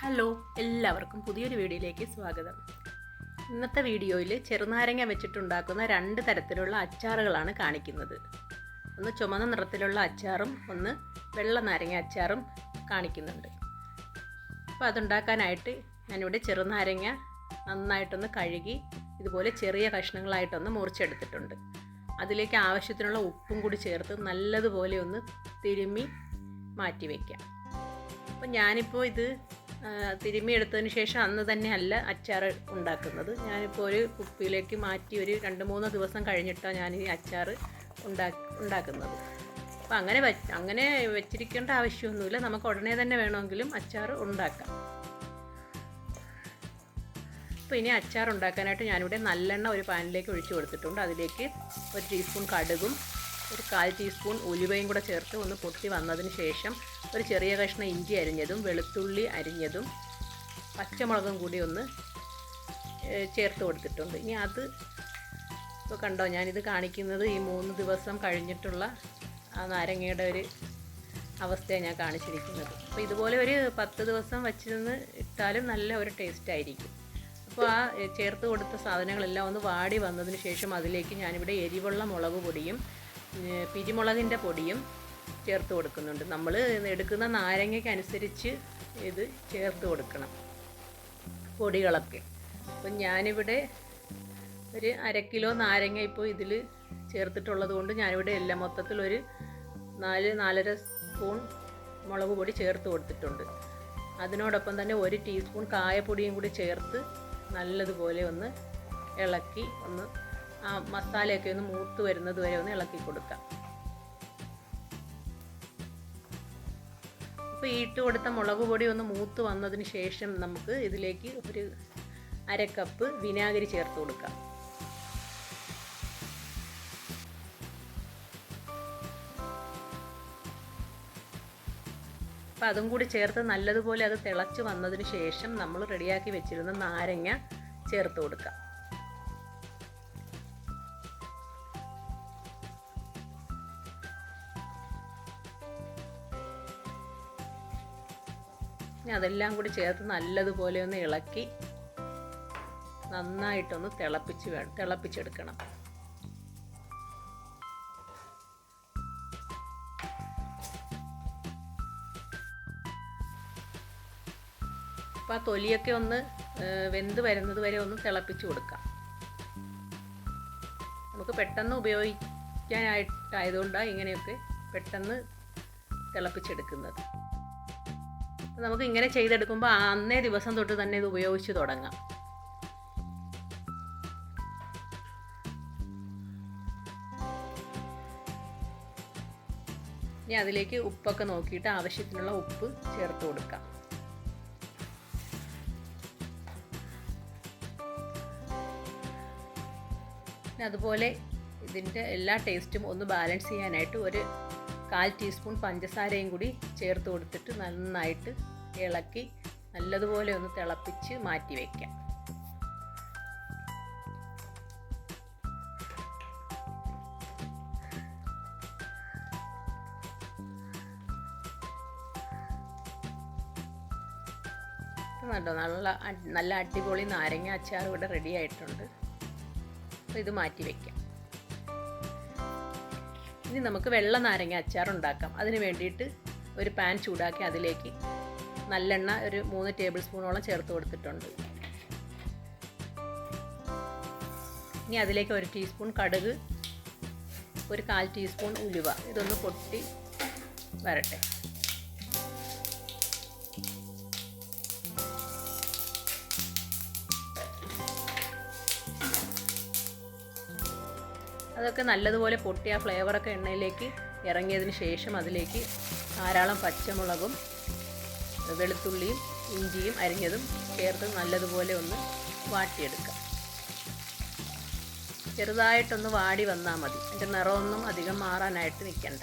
Hello എല്ലാവർക്കും പുതിയൊരു വീഡിയോയിലേക്ക് സ്വാഗതം. ഇന്നത്തെ വീഡിയോയിൽ ചെറുനാരങ്ങ വെച്ചിട്ടുണ്ടാക്കുന്ന രണ്ട് തരത്തിലുള്ള അച്ചാറുകളാണ് കാണിക്കുന്നത്. ഒന്ന് ചുമന്ന നിറത്തിലുള്ള അച്ചാറും ഒന്ന് വെള്ള നാരങ്ങ അച്ചാറും കാണിക്കുന്നുണ്ട്. അപ്പോൾ അതുണ്ടാക്കാനായിട്ട് ഞാനിവിടെ ചെറുനാരങ്ങ നന്നായിട്ടൊന്ന് കഴുകി ഇതുപോലെ ചെറിയ കഷ്ണങ്ങളായിട്ടൊന്ന് മുറിച്ചെടുത്തിട്ടുണ്ട്. അതിലേക്ക് ആവശ്യത്തിനുള്ള ഉപ്പും കൂടി ചേർത്ത് നല്ലതുപോലെ ഒന്ന് തിരുമ്മി മാറ്റി വയ്ക്കാം അപ്പം ഞാനിപ്പോൾ ഇത് ആ, തിരുമ്മി എടുത്തതിന് ശേഷം അന്ന് തന്നെ അല്ല അച്ചാർ ഉണ്ടാക്കുന്നത്. ഞാനിപ്പോൾ ഒരു കുപ്പിയിലേക്ക് മാറ്റി ഒരു രണ്ട് മൂന്ന് ദിവസം കഴിഞ്ഞിട്ടാണ് ഞാൻ ഈ അച്ചാർ ഉണ്ടാ ഉണ്ടാക്കുന്നത്. അപ്പം അങ്ങനെ അങ്ങനെ വെച്ചിരിക്കേണ്ട ആവശ്യമൊന്നുമില്ല. നമുക്ക് ഉടനെ തന്നെ വേണമെങ്കിലും അച്ചാർ ഉണ്ടാക്കാം. അപ്പോൾ ഇനി അച്ചാർ ഉണ്ടാക്കാനായിട്ട് ഞാനിവിടെ നല്ലെണ്ണ ഒരു പാനിലേക്ക് ഒഴിച്ചു കൊടുത്തിട്ടുണ്ട്. അതിലേക്ക് ഒരു ടീസ്പൂൺ കടുകും ഒരു കാൽ ടീസ്പൂൺ ഉലുവയും കൂടെ ചേർത്ത് ഒന്ന് പൊട്ടി വന്നതിന് ശേഷം ഒരു ചെറിയ കഷ്ണം ഇഞ്ചി അരിഞ്ഞതും വെളുത്തുള്ളി അരിഞ്ഞതും പച്ചമുളകും കൂടി ഒന്ന് ചേർത്ത് കൊടുത്തിട്ടുണ്ട്. ഇനി അത് ഇപ്പോൾ കണ്ടോ ഞാനിത് കാണിക്കുന്നത് ഈ മൂന്ന് ദിവസം കഴിഞ്ഞിട്ടുള്ള ആ നാരങ്ങയുടെ ഒരു അവസ്ഥയാണ് ഞാൻ കാണിച്ചിരിക്കുന്നത്. അപ്പോൾ ഇതുപോലെ ഒരു പത്ത് ദിവസം വച്ചിരുന്ന് ഇട്ടാലും നല്ല ഒരു ടേസ്റ്റ് ആയിരിക്കും. അപ്പോൾ ആ ചേർത്ത് കൊടുത്ത സാധനങ്ങളെല്ലാം ഒന്ന് വാടി വന്നതിന് ശേഷം അതിലേക്ക് ഞാനിവിടെ എരിവുള്ള മുളക് പൊടിയും പിരിമുളകിന്റെ പൊടിയും ചേർത്ത് കൊടുക്കുന്നുണ്ട്. നമ്മൾ എടുക്കുന്ന നാരങ്ങയ്ക്കനുസരിച്ച് ഇത് ചേർത്ത് കൊടുക്കണം. പൊടികളൊക്കെ. അപ്പം ഞാനിവിടെ ഒരു അര കിലോ നാരങ്ങ ഇപ്പോൾ ഇതിൽ ചേർത്തിട്ടുള്ളത് കൊണ്ട് ഞാനിവിടെ എല്ലാം മൊത്തത്തിൽ മൊത്തത്തിലൊരു നാല് നാലര സ്പൂൺ മുളക് പൊടി ചേർത്ത് കൊടുത്തിട്ടുണ്ട്. അതിനോടൊപ്പം തന്നെ ഒരു ടീസ്പൂൺ കായപ്പൊടിയും കൂടി ചേർത്ത് നല്ലതുപോലെ ഒന്ന് ഇളക്കി ഒന്ന് ആ മസാലയൊക്കെ ഒന്ന് മൂത്ത് വരുന്നത് വരെ ഒന്ന് ഇളക്കി കൊടുക്കാം. അപ്പോൾ ഇട്ട് കൊടുത്ത മുളക് പൊടി ഒന്ന് മൂത്ത് വന്നതിന് ശേഷം നമുക്ക് ഇതിലേക്ക് ഒരു അര കപ്പ് വിനാഗിരി ചേർത്ത് കൊടുക്കാം. അപ്പം അതും കൂടി ചേർത്ത് നല്ലതുപോലെ അത് തിളച്ച് വന്നതിന് ശേഷം നമ്മൾ റെഡിയാക്കി വെച്ചിരുന്ന നാരങ്ങ ചേർത്ത് കൊടുക്കാം. ഇനി അതെല്ലാം കൂടി ചേർത്ത് നല്ലതുപോലെ ഒന്ന് ഇളക്കി നന്നായിട്ടൊന്ന് തിളപ്പിച്ച് വേണം തിളപ്പിച്ചെടുക്കണം. അപ്പോൾ ആ തൊലിയൊക്കെ ഒന്ന് വെന്ത് വരുന്നത് വരെ ഒന്ന് തിളപ്പിച്ച് കൊടുക്കാം. നമുക്ക് പെട്ടെന്ന് ഉപയോഗിക്കാനായിട്ടായതുകൊണ്ടാണ് ഇങ്ങനെയൊക്കെ പെട്ടെന്ന് തിളപ്പിച്ചെടുക്കുന്നത്. നമുക്ക് ഇങ്ങനെ ചെയ്തെടുക്കുമ്പോൾ അന്നേ ദിവസം തൊട്ട് തന്നെ ഇത് ഉപയോഗിച്ച് തുടങ്ങാം. ഇനി അതിലേക്ക് ഉപ്പൊക്കെ നോക്കിയിട്ട് ആവശ്യത്തിനുള്ള ഉപ്പ് ചേർത്ത് കൊടുക്കാം. അതുപോലെ ഇതിന്റെ എല്ലാ ടേസ്റ്റും ഒന്ന് ബാലൻസ് ചെയ്യാനായിട്ട് ഒരു കാൽ ടീസ്പൂൺ പഞ്ചസാരയും കൂടി ചേർത്ത് കൊടുത്തിട്ട് നന്നായിട്ട് ഇളക്കി നല്ലതുപോലെ ഒന്ന് തിളപ്പിച്ച് മാറ്റി വയ്ക്കാം നല്ല നല്ല അടിപൊളി നാരങ്ങ അച്ചാർ ഇവിടെ റെഡി ആയിട്ടുണ്ട്. അപ്പോൾ ഇത് മാറ്റി വയ്ക്കാം ഇനി നമുക്ക് വെള്ള നാരങ്ങ അച്ചാർ ഉണ്ടാക്കാം. അതിന് വേണ്ടിയിട്ട് ഒരു പാൻ ചൂടാക്കി അതിലേക്ക് നല്ലെണ്ണ ഒരു മൂന്ന് ടേബിൾ സ്പൂണോളം ചേർത്ത് കൊടുത്തിട്ടുണ്ട്. ഇനി അതിലേക്ക് ഒരു ടീസ്പൂൺ കടുക് ഒരു കാൽ ടീസ്പൂൺ ഉലുവ. ഇതൊന്ന് പൊട്ടി വരട്ടെ. അതൊക്കെ നല്ലതുപോലെ പൊട്ടി ആ ഫ്ലേവറൊക്കെ എണ്ണയിലേക്ക് ഇറങ്ങിയതിന് ശേഷം അതിലേക്ക് ധാരാളം പച്ചമുളകും വെളുത്തുള്ളിയും ഇഞ്ചിയും അരിഞ്ഞതും ചേർത്ത് നല്ലതുപോലെ ഒന്ന് വാട്ടിയെടുക്കാം. ചെറുതായിട്ടൊന്ന് വാടി വന്നാൽ മതി. അതിന്റെ നിറമൊന്നും അധികം മാറാനായിട്ട് നിൽക്കണ്ട.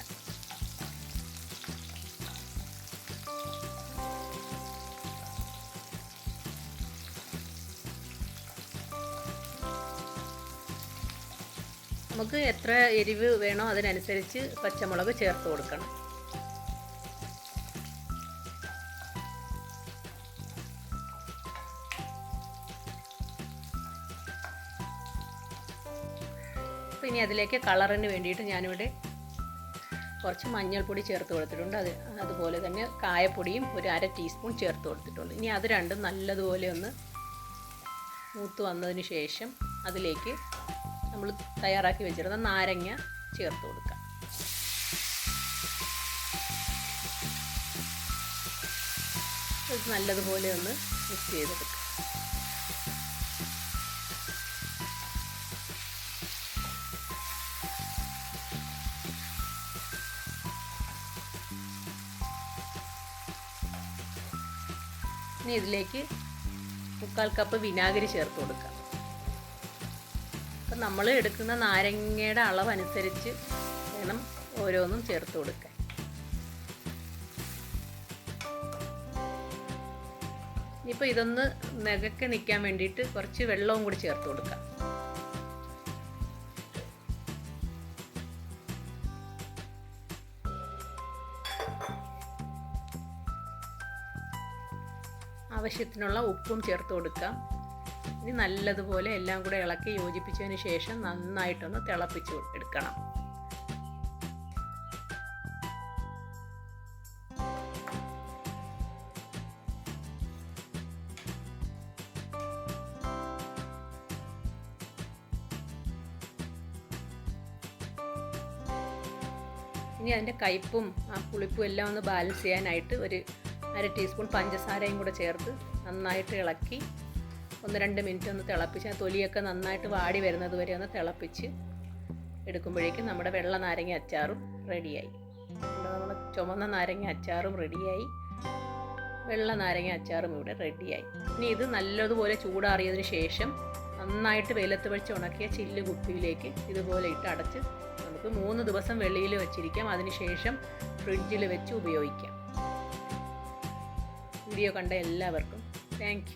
നമുക്ക് എത്ര എരിവ് വേണോ അതിനനുസരിച്ച് പച്ചമുളക് ചേർത്ത് കൊടുക്കണം. ഇനി അതിലേക്ക് കളറിന് വേണ്ടിയിട്ട് ഞാനിവിടെ കുറച്ച് മഞ്ഞൾപ്പൊടി ചേർത്ത് കൊടുത്തിട്ടുണ്ട്. അത് അതുപോലെ തന്നെ കായപ്പൊടിയും ഒരു അര ടീസ്പൂൺ ചേർത്ത് കൊടുത്തിട്ടുണ്ട്. ഇനി അത് രണ്ടും നല്ലതുപോലെ ഒന്ന് മൂത്ത് വന്നതിന് ശേഷം അതിലേക്ക് നമ്മൾ തയ്യാറാക്കി വെച്ചിരുന്ന നാരങ്ങ ചേർത്ത് കൊടുക്കാം. ഇത് നല്ലതുപോലെ ഒന്ന് മിക്സ് ചെയ്തെടുക്കാം. ഇനി ഇതിലേക്ക് മുക്കാൽ കപ്പ് വിനാഗിരി ചേർത്ത് കൊടുക്കാം. അപ്പം നമ്മൾ എടുക്കുന്ന നാരങ്ങയുടെ അളവനുസരിച്ച് വേണം ഓരോന്നും ചേർത്ത് കൊടുക്കാൻ. ഇനിയിപ്പോൾ ഇതൊന്ന് നികക്കെ നിൽക്കാൻ വേണ്ടിയിട്ട് കുറച്ച് വെള്ളവും കൂടി ചേർത്ത് കൊടുക്കാം. ആവശ്യത്തിനുള്ള ഉപ്പും ചേർത്ത് കൊടുക്കാം. ഇനി നല്ലതുപോലെ എല്ലാം കൂടെ ഇളക്കി യോജിപ്പിച്ചതിന് ശേഷം നന്നായിട്ടൊന്ന് തിളപ്പിച്ച് എടുക്കണം. ഇനി അതിന്റെ കയ്പും ആ പുളിപ്പും എല്ലാം ഒന്ന് ബാലൻസ് ചെയ്യാനായിട്ട് ഒരു അര ടീസ്പൂൺ പഞ്ചസാരയും കൂടെ ചേർത്ത് നന്നായിട്ട് ഇളക്കി ഒന്ന് രണ്ട് മിനിറ്റ് ഒന്ന് തിളപ്പിച്ച് ആ തൊലിയൊക്കെ നന്നായിട്ട് വാടി വരുന്നത് വരെ ഒന്ന് തിളപ്പിച്ച് എടുക്കുമ്പോഴേക്കും നമ്മുടെ വെള്ള നാരങ്ങ അച്ചാറും റെഡിയായി. നമ്മുടെ ചുമന്ന നാരങ്ങ അച്ചാറും റെഡിയായി. വെള്ള നാരങ്ങ അച്ചാറും ഇവിടെ റെഡിയായി. ഇനി ഇത് നല്ലതുപോലെ ചൂടാറിയതിന് ശേഷം നന്നായിട്ട് വെയിലത്ത് വെച്ച് ഉണക്കിയ ചില്ല് കുപ്പിയിലേക്ക് ഇതുപോലെ ഇട്ട് അടച്ച് നമുക്ക് മൂന്ന് ദിവസം വെളിയിൽ വെച്ചിരിക്കാം. അതിനുശേഷം ഫ്രിഡ്ജിൽ വെച്ച് ഉപയോഗിക്കാം. വീഡിയോ കണ്ട എല്ലാവർക്കും താങ്ക്